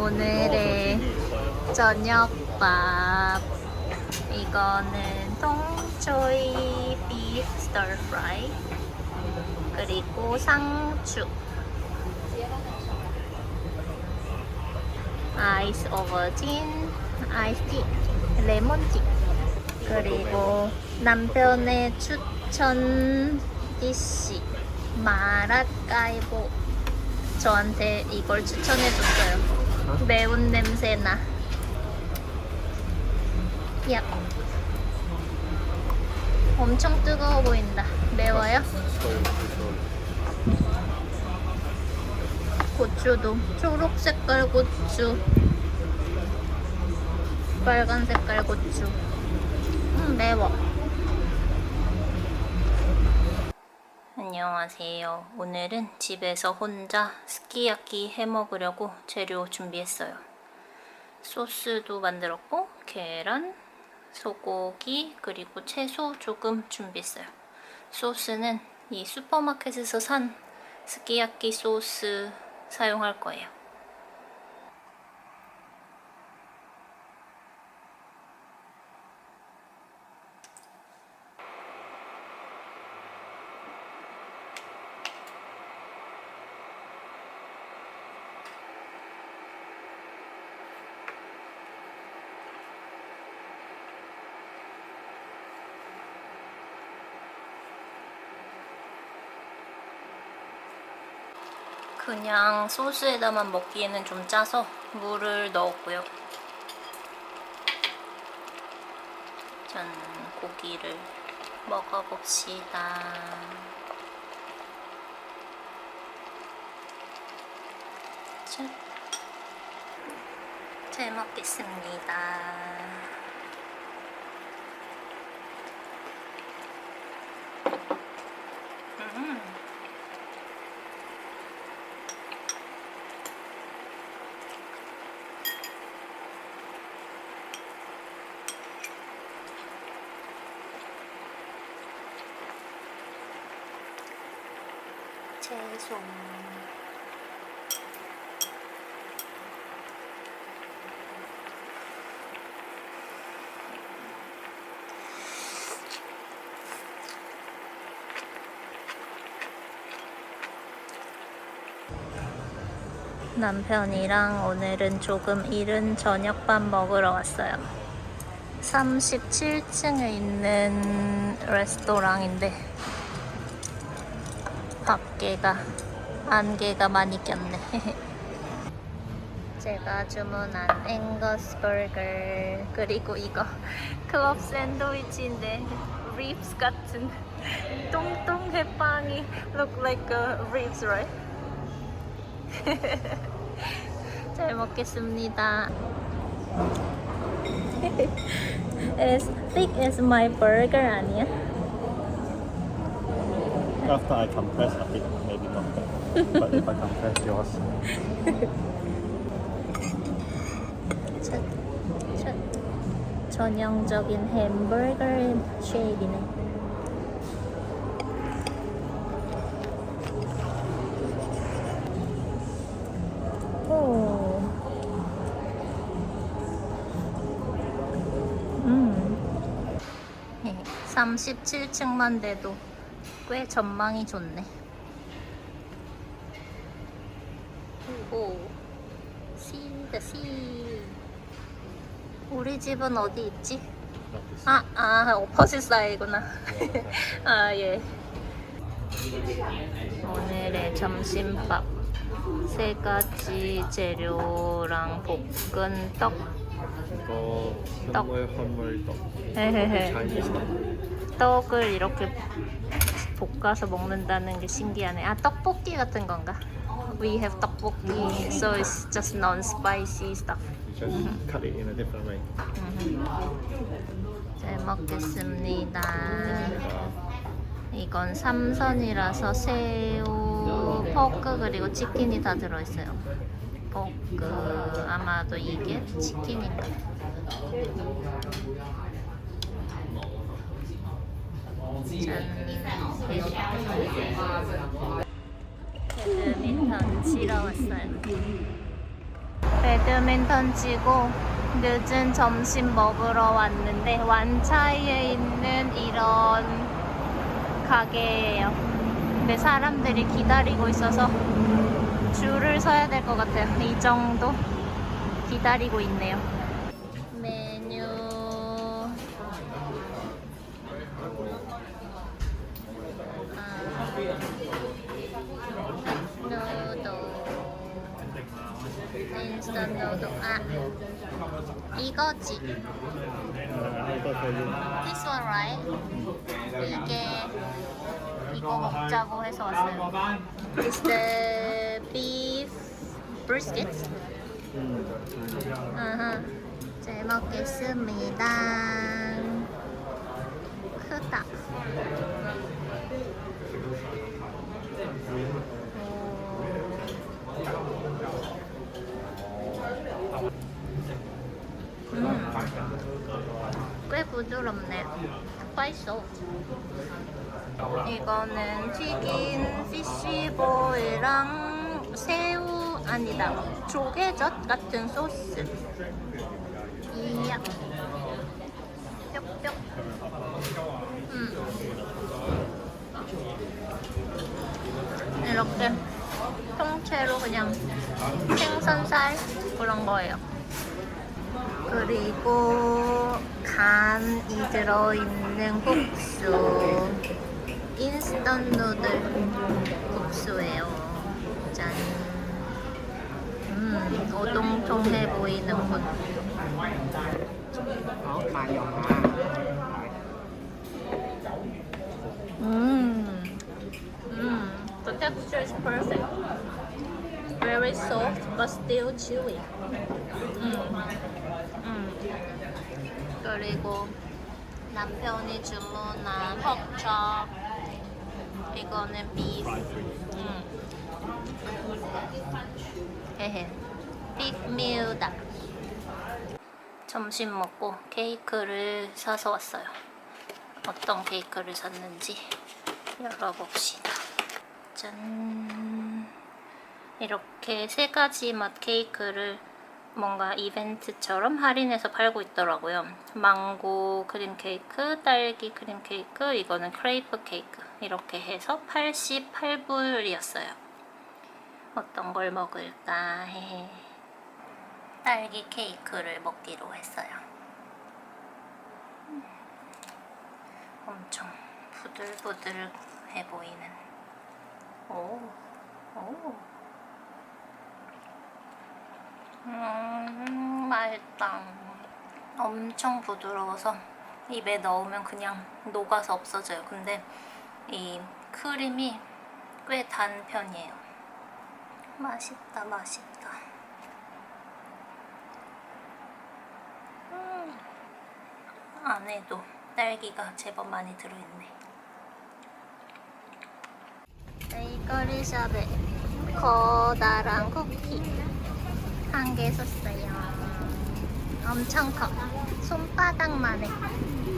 오늘의 저녁밥. 이거는 통초이 비프 스터 프라이. 그리고 상추. 아이스 오버진 아이스티 레몬티. 그리고 남편의 추천 디시 마라까이보. 저한테 이걸 추천해줬어요 매운 냄새나. 야 엄청 뜨거워 보인다. 매워요? 고추도. 초록 색깔 고추. 빨간 색깔 고추. 음 매워 안녕하세요. 오늘은 집에서 혼자 스키야키 해 먹으려고 재료 준비했어요. 소스도 만들었고 계란, 소고기 그리고 채소 조금 준비했어요. 소스는 이 슈퍼마켓에서 산 스키야키 소스 사용할 거예요. 그냥 소스에다만 먹기에는 좀 짜서 물을 넣었고요. 짠, 고기를 먹어봅시다. 짠. 잘 먹겠습니다. 채소 남편이랑 오늘은 조금 이른 저녁밥 먹으러 왔어요. 37층에 있는 레스토랑인데 밖에가 안개가 많이 꼈네. 제가 주문한 앵거스 버거 그리고 이거 클럽 샌드위치인데 ribs 같은 똥똥해 빵이 look like a ribs, right? 잘 먹겠습니다. as thick as my burger 아니야? After I compress a bit, maybe not that. but if I compress yours, 첫, 첫 전형적인 햄버거 쉐이크네. 오. 음. 37층만 돼도 꽤 전망이 좋네. 오. 씨다 씨. 우리 집은 어디 있지? 아, 아, 오퍼짓 사이구나. 아, 예. 오늘의 점심밥 세 가지 재료랑 볶은 떡. 이거 현물 현물 떡, 헤헤헤. Chinese 떡. 떡을 이렇게 볶아서 먹는다는 게 신기하네. 아, 떡볶이 같은 건가? We have 떡볶이, so it's just non-spicy stuff. Just cut it in a different way. 잘 먹겠습니다. 이건 삼선이라서 새우, 포크 그리고 치킨이 다 들어있어요. 포크 아마도 이게 치킨인가? 짠. 배드민턴 치러 왔어요. 배드민턴 치고 늦은 점심 먹으러 왔는데 완차이에 있는 이런 가게예요. 근데 사람들이 기다리고 있어서 줄을 서야 될 것 같아요. 이 정도 기다리고 있네요. 인스턴트 누도 아 이거지. This one right? 이게 이거 먹자고 해서 왔어요 It's the beef brisket 아하, 잘 먹겠습니다. 크다. 꽤 부드럽네요. 스파이소. 이거는 튀긴 피쉬볼이랑 새우 아니다 조개젓 같은 소스 이야 뾱뾱 음. 이렇게 통째로 그냥 생선살 그런 거예요 그리고 간이 들어있는 국수 인스턴트 누들 국수예요 짠 음, 오동통해 보이는군 음, 음, the texture is perfect very soft but still chewy 음, 음. 그리고 남편이 주문한 퍽첩 이거는 비프 음. 헤헤. 빅밀다. 점심 먹고 케이크를 사서 왔어요. 어떤 케이크를 샀는지 열어봅시다. 짠. 이렇게 세 가지 맛 케이크를 뭔가 이벤트처럼 할인해서 팔고 있더라고요. 망고 크림 케이크, 딸기 크림 케이크, 이거는 크레이프 케이크. 이렇게 해서 88불이었어요. 어떤 걸 먹을까 해. 딸기 케이크를 먹기로 했어요. 음. 엄청 부들부들해 보이는. 오, 오. 음, 맛있다. 엄청 부드러워서 입에 넣으면 그냥 녹아서 없어져요. 근데 이 크림이 꽤 단 편이에요. 맛있다, 맛있다. 음, 안에도 딸기가 제법 많이 들어있네. 베이커리 샵에 커다란 쿠키 한 개 샀어요. 엄청 커. 손바닥만 해.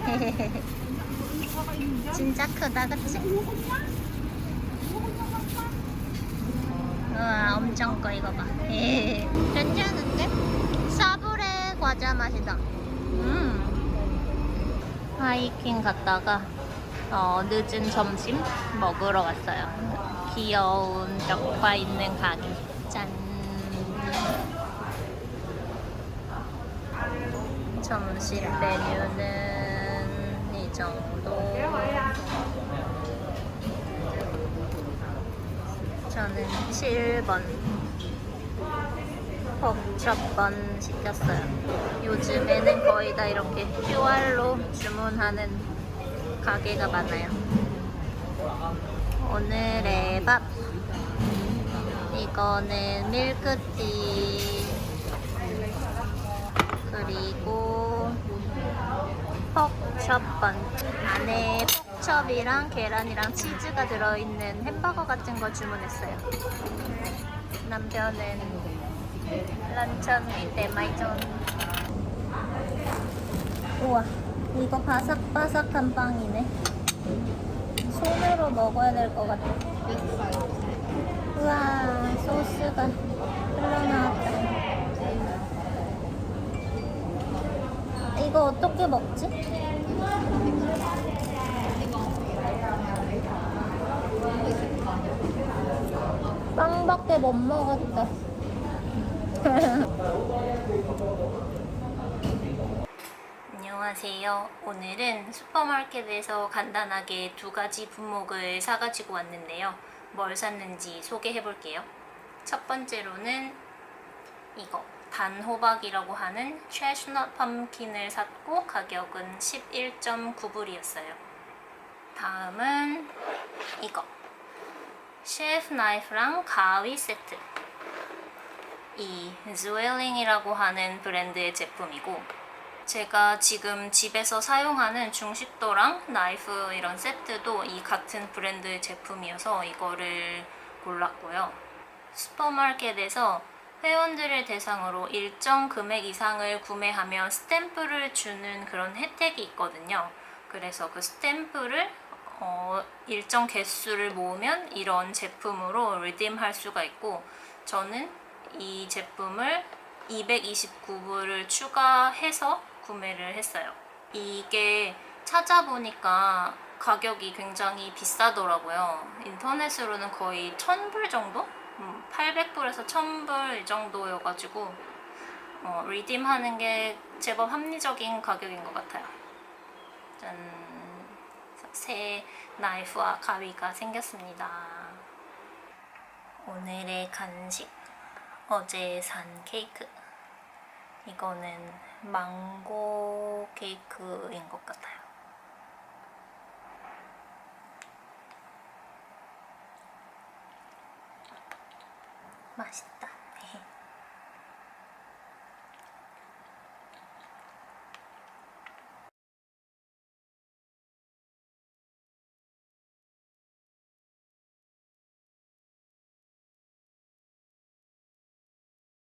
진짜 크다, 그치? 우와, 엄청 커, 이거 봐. 괜찮은데? 사브레 과자 맛이다. 음. 하이킹 갔다가 어, 늦은 점심 먹으러 왔어요. 귀여운 벽화 있는 가게. 짠. 점심 메뉴는 이 정도. 저는 7번 퍽첩번 시켰어요. 요즘에는 거의 다 이렇게 QR로 주문하는 가게가 많아요. 오늘의 밥. 이거는 밀크티. 그리고 퍽첩번. 안에 퍽첩이랑 계란이랑 치즈가 들어있는 햄버거 같은 거 주문했어요. 남편은 런천 밑에 마이존. 우와, 이거 바삭바삭한 빵이네. 손으로 먹어야 될 것 같아. 우와, 소스가 어떻게 먹지? 빵밖에 못 먹었다. 안녕하세요. 오늘은 슈퍼마켓에서 간단하게 두 가지 품목을 사가지고 왔는데요. 뭘 샀는지 소개해 볼게요. 첫 번째로는 이거 단호박이라고 하는 채슈넛 펌킨을 샀고 가격은 11.9불이었어요. 다음은 이거 셰프 나이프랑 가위 세트 이ズ웰링이라고 하는 브랜드의 제품이고 제가 지금 집에서 사용하는 중식도랑 나이프 이런 세트도 이 같은 브랜드의 제품이어서 이거를 골랐고요. 슈퍼마켓에서 회원들을 대상으로 일정 금액 이상을 구매하면 스탬프를 주는 그런 혜택이 있거든요. 그래서 그 스탬프를 어, 일정 개수를 모으면 이런 제품으로 리딤할 수가 있고 저는 이 제품을 229불을 추가해서 구매를 했어요. 이게 찾아보니까 가격이 굉장히 비싸더라고요. 인터넷으로는 거의 1000불 정도? 음, 800불에서 1000불 이 정도여가지고 어, 리딤하는 게 제법 합리적인 가격인 것 같아요. 짠. 새 나이프와 가위가 생겼습니다. 오늘의 간식. 어제 산 케이크. 이거는 망고 케이크인 것 같아요. 맛있다.